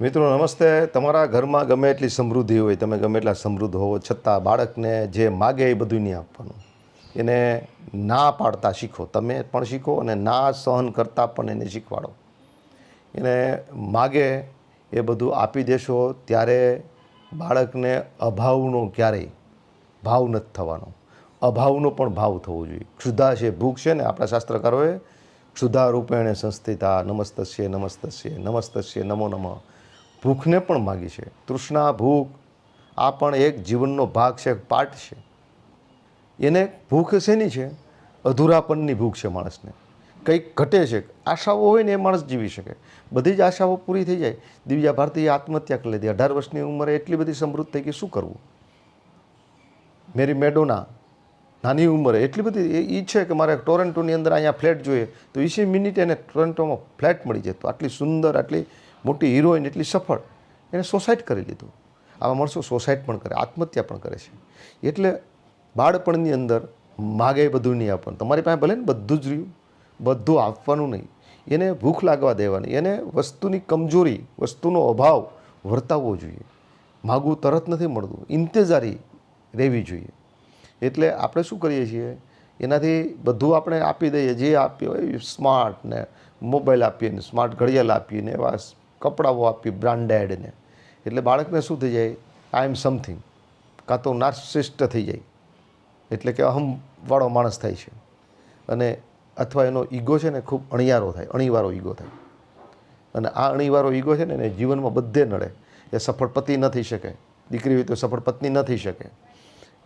મિત્રો, નમસ્તે. તમારા ઘરમાં ગમે એટલી સમૃદ્ધિ હોય, તમે ગમે એટલા સમૃદ્ધ હોવો, છતાં બાળકને જે માગે એ બધું નહીં આપવાનું. એને ના પાડતા શીખો. તમે પણ શીખો અને ના સહન કરતાં પણ એને શીખવાડો. એને માગે એ બધું આપી દેશો, ત્યારે બાળકને અભાવનો ક્યારેય ભાવ નથી થવાનો. અભાવનો પણ ભાવ થવો જોઈએ. ક્ષુધા છે, ભૂખ છે ને, આપણા શાસ્ત્રકારોએ, ક્ષુધા રૂપેણે સંસ્થિતા, નમસ્તસ્ય નમસ્તસ્ય નમસ્તસ્ય, નમો નમઃ. ભૂખને પણ માગી છે. તૃષ્ણા, ભૂખ, આ પણ એક જીવનનો ભાગ છે પાર્ટ છે. એને ભૂખ શેની છે? અધૂરાપનની ભૂખ છે માણસને. કંઈક ઘટે છે, આશાઓ હોય ને એ માણસ જીવી શકે. બધી જ આશાઓ પૂરી થઈ જાય. દિવ્યા ભારતીએ આત્મહત્યા કરી લીધી. અઢાર વર્ષની ઉંમરે એટલી બધી સમૃદ્ધ થઈ ગઈ શું કરવું? મેરી મેડોના નાની ઉંમરે એટલી બધી એ છે કે મારે ટોરેન્ટોની અંદર અહીંયા ફ્લેટ જોઈએ. તો વીસે મિનિટે એને ટોરેન્ટોમાં ફ્લેટ મળી જાય. તો આટલી સુંદર, આટલી મોટી હિરોઈન એટલી સફળ, એને સોસાઇટ કરી લીધું. આવા માણસો સોસાઇટ પણ કરે, આત્મહત્યા પણ કરે છે. એટલે બાળપણની અંદર માગે બધું નહીં આપવાનું તમારી પાસે ભલે ને બધું જ રહ્યું, બધું આપવાનું નહીં. એને ભૂખ લાગવા દેવાની, એને વસ્તુની કમજોરી, વસ્તુનો અભાવ વર્તાવવો જોઈએ. માગવું તરત નથી મળતું, ઇંતેજારી રહેવી જોઈએ. એટલે આપણે શું કરીએ છીએ? એનાથી બધું આપણે આપી દઈએ, જે આપીએ હોય સ્માર્ટ ને મોબાઈલ આપીએ ને સ્માર્ટ ઘડિયાળ આપીએ ને, એવા કપડાઓ આપી બ્રાન્ડેડને એટલે બાળકને શું થઈ જાય? આઈ એમ સમથિંગ કાં તો નાર્સિસ્ટ થઈ જાય. એટલે કે અહમવાળો માણસ થાય છે. અને અથવા એનો ઈગો છે ને ખૂબ અણિયારો થાય, અણીવારો ઈગો થાય. અને આ અણીવારો ઈગો છે ને એને જીવનમાં બધે નડે. એ સફળ પતિ ન થઈ શકે. દીકરી હોય તો સફળ પત્ની ન થઈ શકે.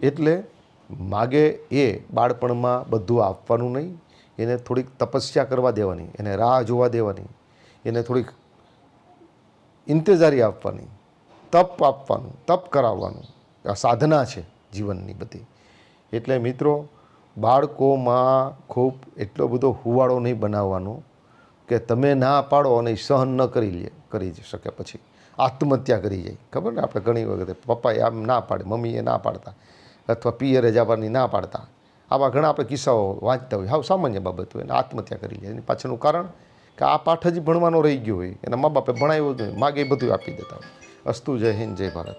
એટલે માગે એ બાળપણમાં બધું આપવાનું નહીં. એને થોડીક તપસ્યા કરવા દેવાની. એને રાહ જોવા દેવાની. એને થોડીક ઇંતજારી આપવાની, તપ આપવાનું, તપ કરાવવાનું આ સાધના છે જીવનની બધી. એટલે મિત્રો, બાળકોમાં ખૂબ એટલો બધો હુવાળો નહીં બનાવવાનો કે તમે ના પાડો અને સહન ન કરી લે, કરી શકે પછી. આત્મહત્યા કરી જાય. ખબર ને આપણે ઘણી વખતે પપ્પાએ આમ ના પાડે, મમ્મીએ ના પાડતા, અથવા પિયરે જવાની ના પાડતા. આવા ઘણા આપણે કિસ્સાઓ વાંચતા હોય. હાવ સામાન્ય બાબત હોય અને આત્મહત્યા કરી લે. એની પાછળનું કારણ કે આ પાઠ જ ભણવાનો રહી ગયો હોય. એના મા બાપે ભણાવ્યો જ હોય. માગે બધું આપી દેતા હોય. અસ્તુ જય હિન્દ, જય ભારત.